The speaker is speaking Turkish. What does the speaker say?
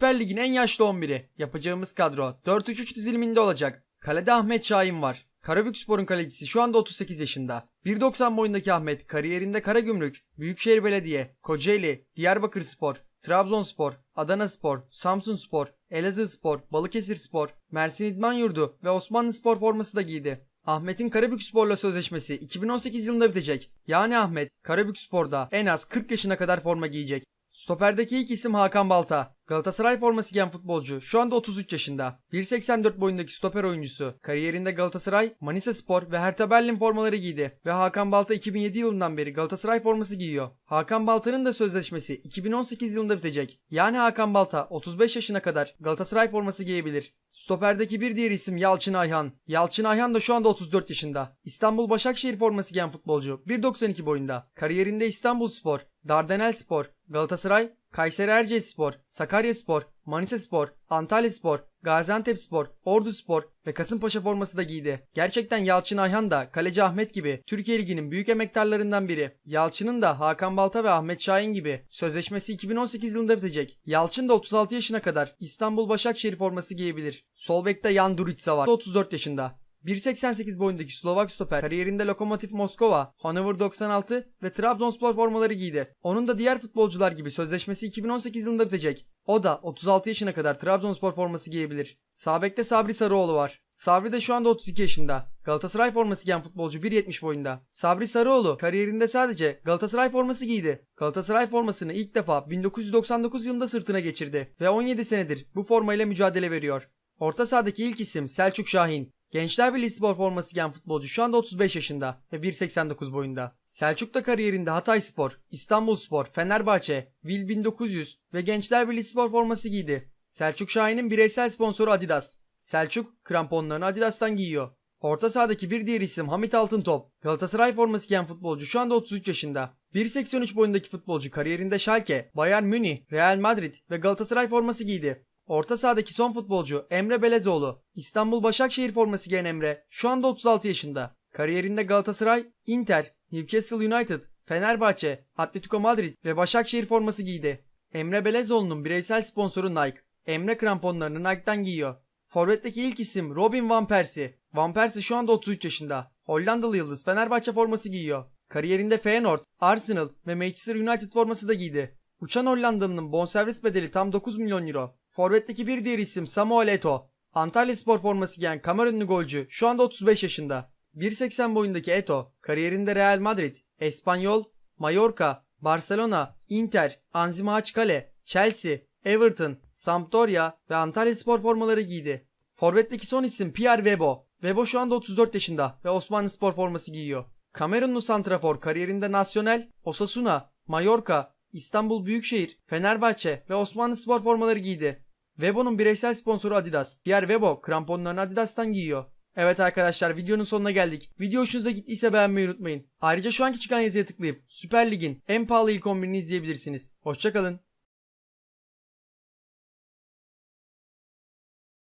Süper Lig'in en yaşlı 11'i. Yapacağımız kadro 4-3-3 diziliminde olacak. Kalede Ahmet Şahin var. Karabükspor'un kalecisi şu anda 38 yaşında. 1.90 boyundaki Ahmet kariyerinde Karagümrük, Büyükşehir Belediye, Kocaeli, Diyarbakırspor, Trabzonspor, Adanaspor, Samsunspor, Elazığspor, Balıkesirspor, Mersin İdman Yurdu ve Osmanlıspor forması da giydi. Ahmet'in Karabükspor'la sözleşmesi 2018 yılında bitecek. Yani Ahmet Karabükspor'da en az 40 yaşına kadar forma giyecek. Stoperdeki ilk isim Hakan Balta. Galatasaray forması giyen futbolcu şu anda 33 yaşında. 1.84 boyundaki stoper oyuncusu. Kariyerinde Galatasaray, Manisa Spor ve Hertha Berlin formaları giydi. Ve Hakan Balta 2007 yılından beri Galatasaray forması giyiyor. Hakan Balta'nın da sözleşmesi 2018 yılında bitecek. Yani Hakan Balta 35 yaşına kadar Galatasaray forması giyebilir. Stoperdeki bir diğer isim Yalçın Ayhan. Yalçın Ayhan da şu anda 34 yaşında. İstanbul Başakşehir forması giyen futbolcu. 1.92 boyunda. Kariyerinde İstanbul Spor, Dardanel Spor, Galatasaray, Kayseri Erciyesspor, Sakaryaspor, Manisaspor, Antalyaspor, Gaziantepspor, Orduspor ve Kasımpaşa forması da giydi. Gerçekten Yalçın Ayhan da Kaleci Ahmet gibi Türkiye Ligi'nin büyük emektarlarından biri. Yalçın'ın da Hakan Balta ve Ahmet Şahin gibi sözleşmesi 2018 yılında bitecek. Yalçın da 36 yaşına kadar İstanbul Başakşehir forması giyebilir. Sol bekte Jan Durica var. O da 34 yaşında. 1.88 boyundaki Slovak stoper kariyerinde Lokomotiv Moskova, Hannover 96 ve Trabzonspor formaları giydi. Onun da diğer futbolcular gibi sözleşmesi 2018 yılında bitecek. O da 36 yaşına kadar Trabzonspor forması giyebilir. Sağ bekte Sabri Sarıoğlu var. Sabri de şu anda 32 yaşında. Galatasaray forması giyen futbolcu 1.70 boyunda. Sabri Sarıoğlu kariyerinde sadece Galatasaray forması giydi. Galatasaray formasını ilk defa 1999 yılında sırtına geçirdi ve 17 senedir bu formayla mücadele veriyor. Orta sahadaki ilk isim Selçuk Şahin. Gençler Birliği spor forması giyen futbolcu şu anda 35 yaşında ve 1.89 boyunda. Selçuk da kariyerinde Hatay Spor, İstanbul Spor, Fenerbahçe, Vil 1900 ve Gençler Birliği spor forması giydi. Selçuk Şahin'in bireysel sponsoru Adidas. Selçuk kramponlarını Adidas'tan giyiyor. Orta sahadaki bir diğer isim Hamit Altıntop. Galatasaray forması giyen futbolcu şu anda 33 yaşında. 1.83 boyundaki futbolcu kariyerinde Schalke, Bayern Münih, Real Madrid ve Galatasaray forması giydi. Orta sahadaki son futbolcu Emre Belezoğlu. İstanbul Başakşehir forması giyen Emre şu anda 36 yaşında. Kariyerinde Galatasaray, Inter, Newcastle United, Fenerbahçe, Atletico Madrid ve Başakşehir forması giydi. Emre Belezoğlu'nun bireysel sponsoru Nike. Emre kramponlarını Nike'dan giyiyor. Forvet'teki ilk isim Robin Van Persie. Van Persie şu anda 33 yaşında. Hollandalı yıldız Fenerbahçe forması giyiyor. Kariyerinde Feyenoord, Arsenal ve Manchester United forması da giydi. Uçan Hollandalı'nın bonservis bedeli tam 9 milyon euro. Forvet'teki bir diğer isim Samuel Eto'o. Antalya Spor forması giyen Kamerunlu golcü şu anda 35 yaşında. 1.80 boyundaki Eto'o kariyerinde Real Madrid, Espanyol, Mallorca, Barcelona, Inter, Anzima Haçkale, Chelsea, Everton, Sampdoria ve Antalya Spor formaları giydi. Forvet'teki son isim Pierre Webo. Webo şu anda 34 yaşında ve Osmanlı Spor forması giyiyor. Kamerunlu santrafor kariyerinde Nacional, Osasuna, Mallorca, İstanbul Büyükşehir, Fenerbahçe ve Osmanlı Spor formaları giydi. Webo'nun bireysel sponsoru Adidas. Pierre Webo kramponlarını Adidas'tan giyiyor. Evet arkadaşlar videonun sonuna geldik. Video hoşunuza gittiyse beğenmeyi unutmayın. Ayrıca şu anki çıkan yazıya tıklayıp Süper Lig'in en pahalı ilk 11'ini izleyebilirsiniz. Hoşçakalın.